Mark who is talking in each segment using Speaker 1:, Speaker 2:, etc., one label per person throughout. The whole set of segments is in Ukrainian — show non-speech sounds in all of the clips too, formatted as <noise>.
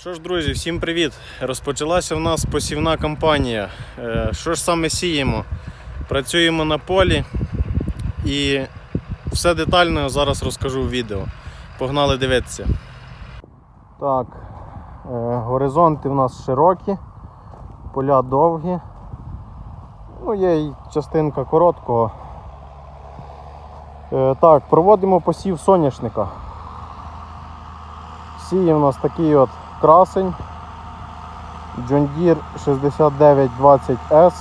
Speaker 1: Що ж, друзі, всім привіт! Розпочалася в нас посівна кампанія. Е, Що ж саме сіємо? Працюємо на полі і все детально зараз розкажу в відео. Погнали дивитися. Так, е, горизонти в нас широкі, поля довгі. Ну, є і частинка короткого. Е, Так, проводимо посів соняшника. Сіє в нас такий от красень John Deere 6920S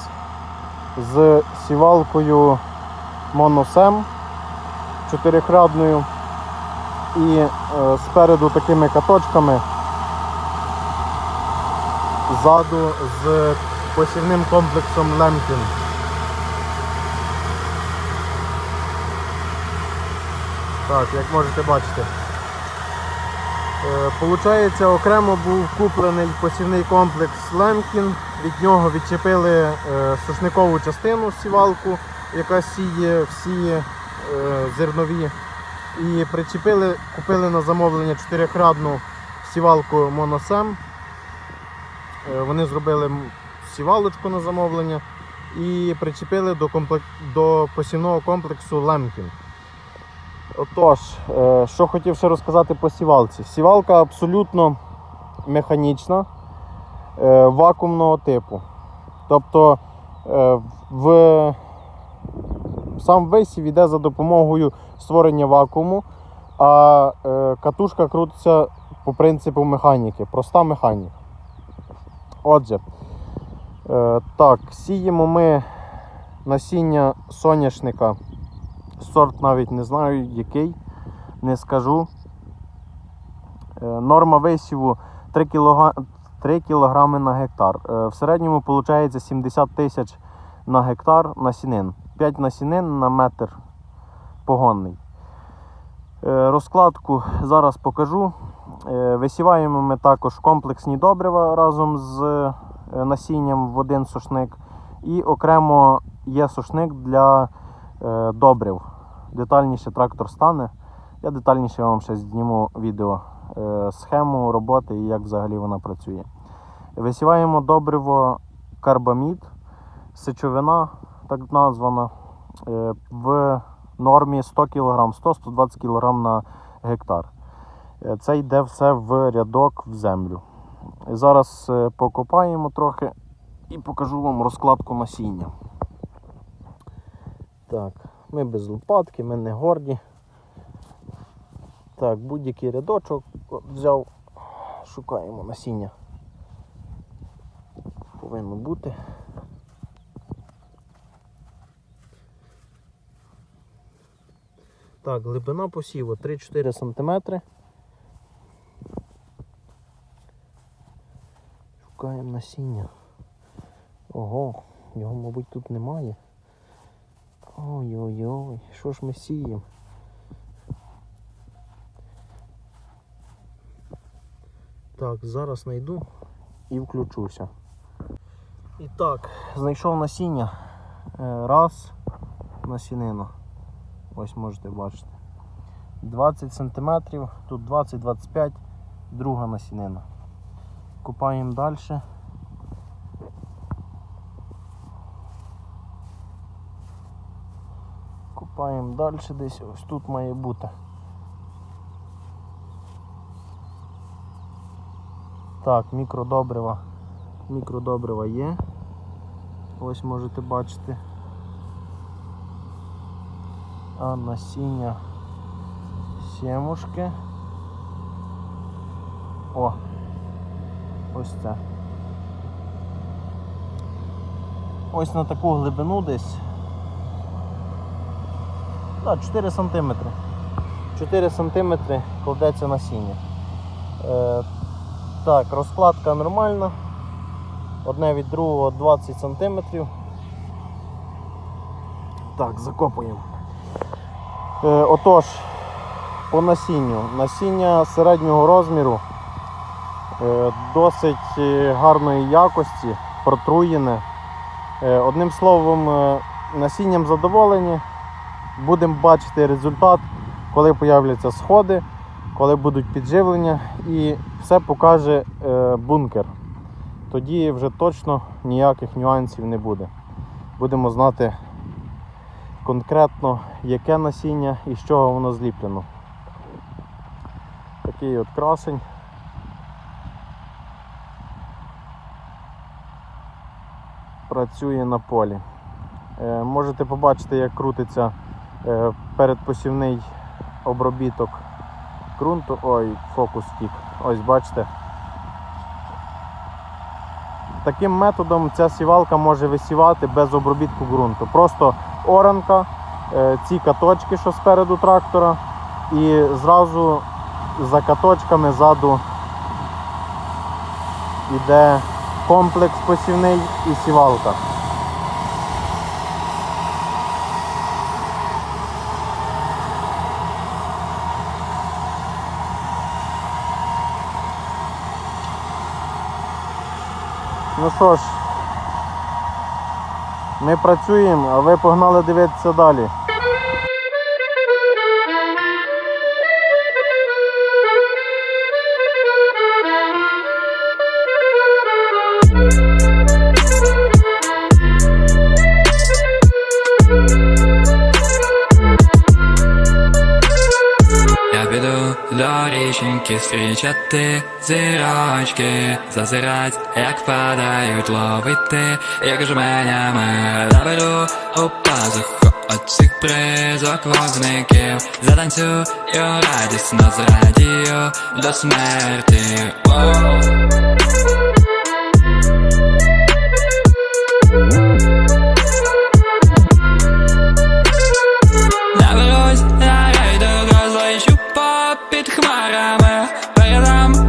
Speaker 1: з сівалкою Monosem чотирихрядною і е, спереду такими каточками, ззаду з посівним комплексом Лемкін. Так, як можете бачити. Е, Получається, окремо був куплений посівний комплекс Лемкін. Від нього відчепили е, сушникову частину сівалку, яка сіє всі е, зернові. І причепили, купили на замовлення чотирихрадну сівалку Monosem. Е, Вони зробили сівалочку на замовлення і причепили до, комплек... до посівного комплексу Лемкін. Отож, е, що хотів ще розказати по сівалці. Сівалка абсолютно механічна, е, вакуумного типу. Тобто е, в сам висів йде за допомогою створення вакууму, а катушка крутиться по принципу механіки, проста механіка. Отже, так, сіємо ми насіння соняшника. Сорт навіть не знаю який, не скажу. Е, Норма висіву 3 кг, 3 кг на гектар. Е, В середньому виходить 70 тисяч на гектар насінин. 5 насінин на метр погонний. Е, Розкладку зараз покажу. Висіваємо ми також комплексні добрива разом з насінням в один сушник. І окремо є сушник для добрив. Детальніше трактор стане. Я детальніше вам ще зніму відео е, схему роботи і як взагалі вона працює. Висіваємо добриво карбамід, сечовина, так названа, е, в нормі 100 кг, 100-120 кг на гектар. Е, Це йде все в рядок в землю. Зараз покопаємо трохи і покажу вам розкладку насіння. Так, ми без лопатки, ми не горді. Так, будь-який рядочок взяв, шукаємо насіння. Повинно бути. Так, глибина посіву 3-4 см. Шукаємо насіння. Ого, його, мабуть, тут немає. Ой-ой-ой, що ж ми сіємо? Так, зараз знайду і включуся. І так, знайшов насіння. Е, Раз насінина. Ось можете бачити. 20 см, тут 20-25, друга насінина. Купаємо далі. Купаємо далі десь, ось тут має бути. Так, мікродобрива. Мікродобрива є. Ось можете бачити. А насіння сімушки. О! Ось це. Ось на таку глибину десь. Так, 4 см. 4 см кладеться насіння. Е, так, розкладка нормальна. Одне від другого 20 см. Так, закопуємо. Е, отож, по насінню. Насіння середнього розміру, е, досить е, гарної якості, протруєне. Е, одним словом, е, насінням задоволені. Будемо бачити результат, коли появляться сходи, коли будуть підживлення, і все покаже е, бункер. Тоді вже точно ніяких нюансів не буде. Будемо знати конкретно, яке насіння і з чого воно зліплено. Такий от красень. Працює на полі. Е, Можете побачити, як крутиться передпосівний обробіток ґрунту. Ой, фокус тік. Ось бачите. Таким методом ця сівалка може висівати без обробітку ґрунту. Просто оранка, е, ці каточки, що спереду трактора, і зразу за каточками ззаду йде комплекс посівний і сівалка. Ну що ж, ми працюємо, а ви погнали дивитися далі.
Speaker 2: Річеньки зустрічати зірочки, зазирать, як падають ловити, як жменями наберу у пазуху оцих призок вогників, затанцюю радісно зрадію до смерті. Воу. Передам по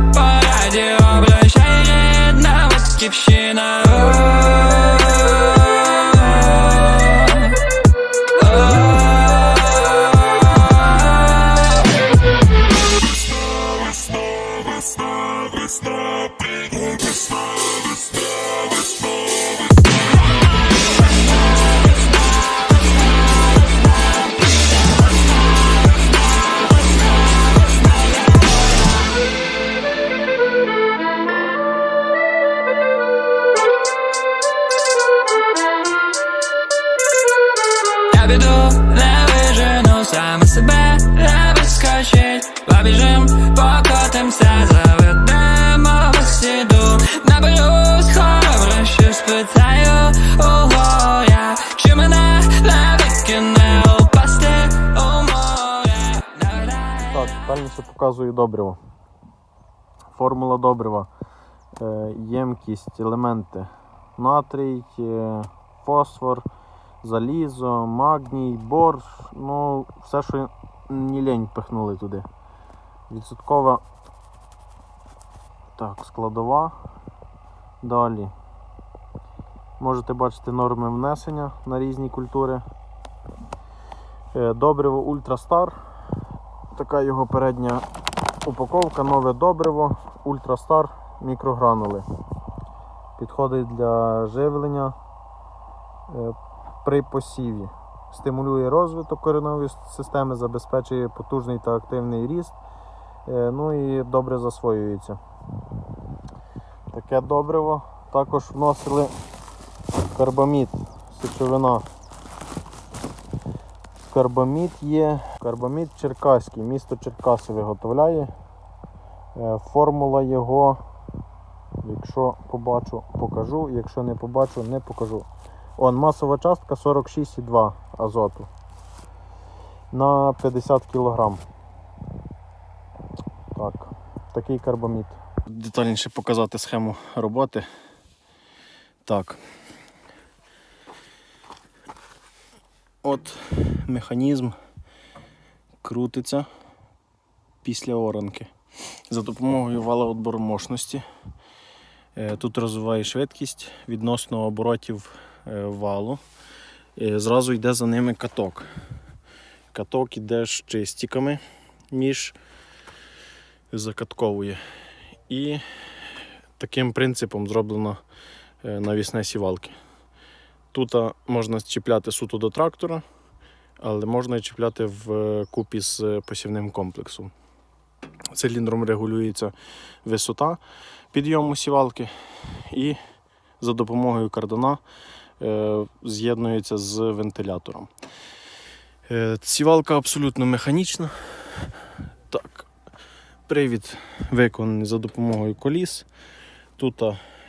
Speaker 1: Детальніше показую добриво. Формула добрива. Е, Ємкість, елементи. Натрій, е, фосфор, залізо, магній, бор. Ну, все, що не лень пихнули туди. Відсоткова так, складова. Далі. Можете бачити норми внесення на різні культури. Е, Добриво Ультрастар така його передня упаковка, нове добриво, Ультрастар мікрогранули. Підходить для живлення е, при посіві. Стимулює розвиток коренової системи, забезпечує потужний та активний ріст. е, Ну і добре засвоюється. Таке добриво. Також вносили карбамід, сечовина. Карбамід є. Карбамід черкаський, місто Черкаси виготовляє. Е, Формула його, якщо побачу, покажу, якщо не побачу, не покажу. Он, масова частка 46,2 азоту на 50 кг. Так, такий карбамід. Детальніше показати схему роботи. Так. От механізм крутиться після оранки. За допомогою вала відбору мощності. Е, Тут розвиває швидкість відносно оборотів е, валу. Е, Зразу йде за ними каток. Каток іде з чистиками між закатковує. І таким принципом зроблено навісне сівалки. Тут можна чіпляти суто до трактора, але можна чіпляти в е, купі з е, посівним комплексом. Циліндром регулюється висота підйому сівалки і за допомогою кардана е, з'єднується з вентилятором. Е, Сівалка абсолютно механічна. Так, привід виконаний за допомогою коліс. Тут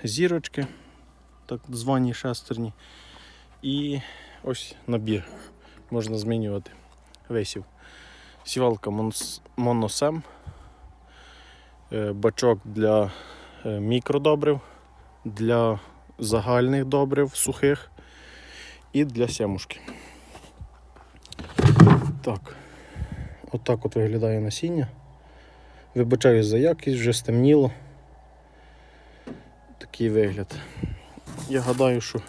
Speaker 1: зірочки, так звані шестерні. І ось набір. Можна змінювати висів. Сівалка моносем, е, бачок для е, мікродобрив, для загальних добрив сухих і для сямушки. Так, отак от виглядає насіння. Вибачаюсь за якість, вже стемніло. Такий вигляд. Я гадаю, що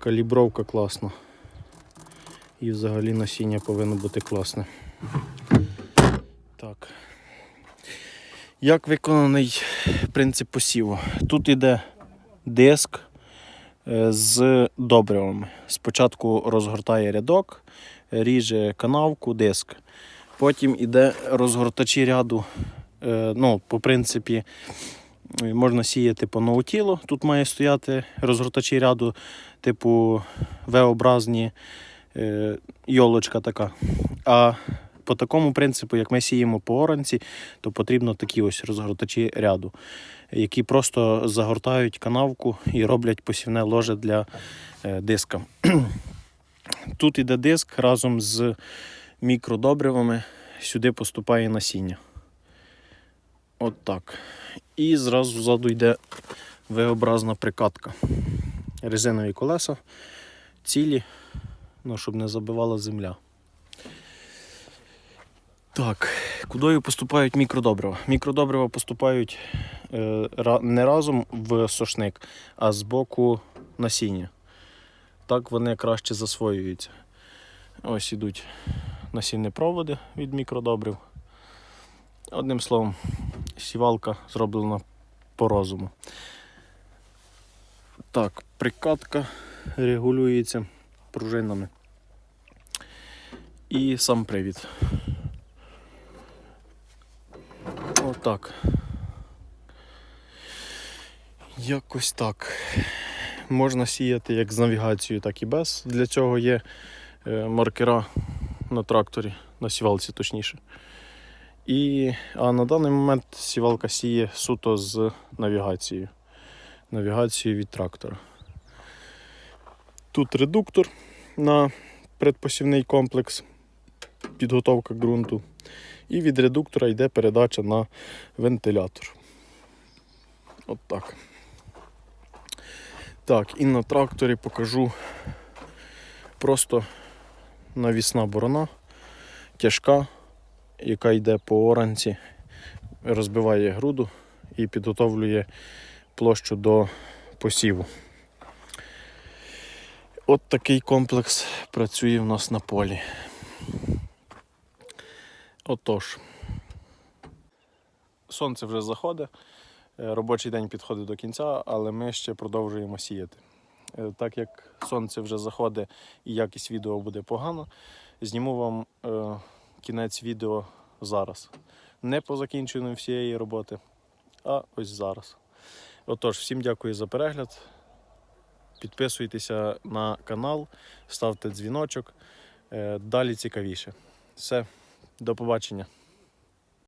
Speaker 1: калібровка класна. І взагалі насіння повинно бути класне. Так. Як виконаний принцип посіву? Тут іде диск е, з добривами. Спочатку розгортає рядок, ріже канавку, диск. Потім іде розгортачі ряду. Е, Ну, по принципі, можна сіяти по ноутілу. Тут має стояти розгортачі ряду, типу V-образні е, йолочка така. А по такому принципу, як ми сіємо по оранці, то потрібно такі ось розгортачі ряду, які просто загортають канавку і роблять посівне ложе для е, диска. <clears throat> Тут іде диск разом з мікродобривами, сюди поступає насіння. От так. І зразу ззаду йде V-образна прикатка. Резинові колеса, цілі, ну, щоб не забивала земля. Так, кудою поступають мікродобрива? Мікродобрива поступають е, не разом в сошник, а з боку насіння. Так вони краще засвоюються. Ось ідуть насінні проводи від мікродобрив. Одним словом, сівалка зроблена по розуму. Так, прикатка регулюється пружинами. І сам привід. Отак. Якось так. Можна сіяти як з навігацією, так і без. Для цього є е, маркера на тракторі, на сівалці точніше. І, а на даний момент сівалка сіє суто з навігацією. Навігацією від трактора. Тут редуктор на предпосівний комплекс, підготовка ґрунту. І від редуктора йде передача на вентилятор. От так. Так, і на тракторі покажу просто навісна борона, тяжка, яка йде по оранці, розбиває груду і підготовлює площу до посіву. От такий комплекс працює в нас на полі. Отож, сонце вже заходить, е, робочий день підходить до кінця, але ми ще продовжуємо сіяти. Е, Так як сонце вже заходить і якість відео буде погано, зніму вам е, кінець відео зараз. Не по закінченню всієї роботи, а ось зараз. Отож, всім дякую за перегляд. Підписуйтеся на канал, ставте дзвіночок. Е, Далі цікавіше. Все, до побачення.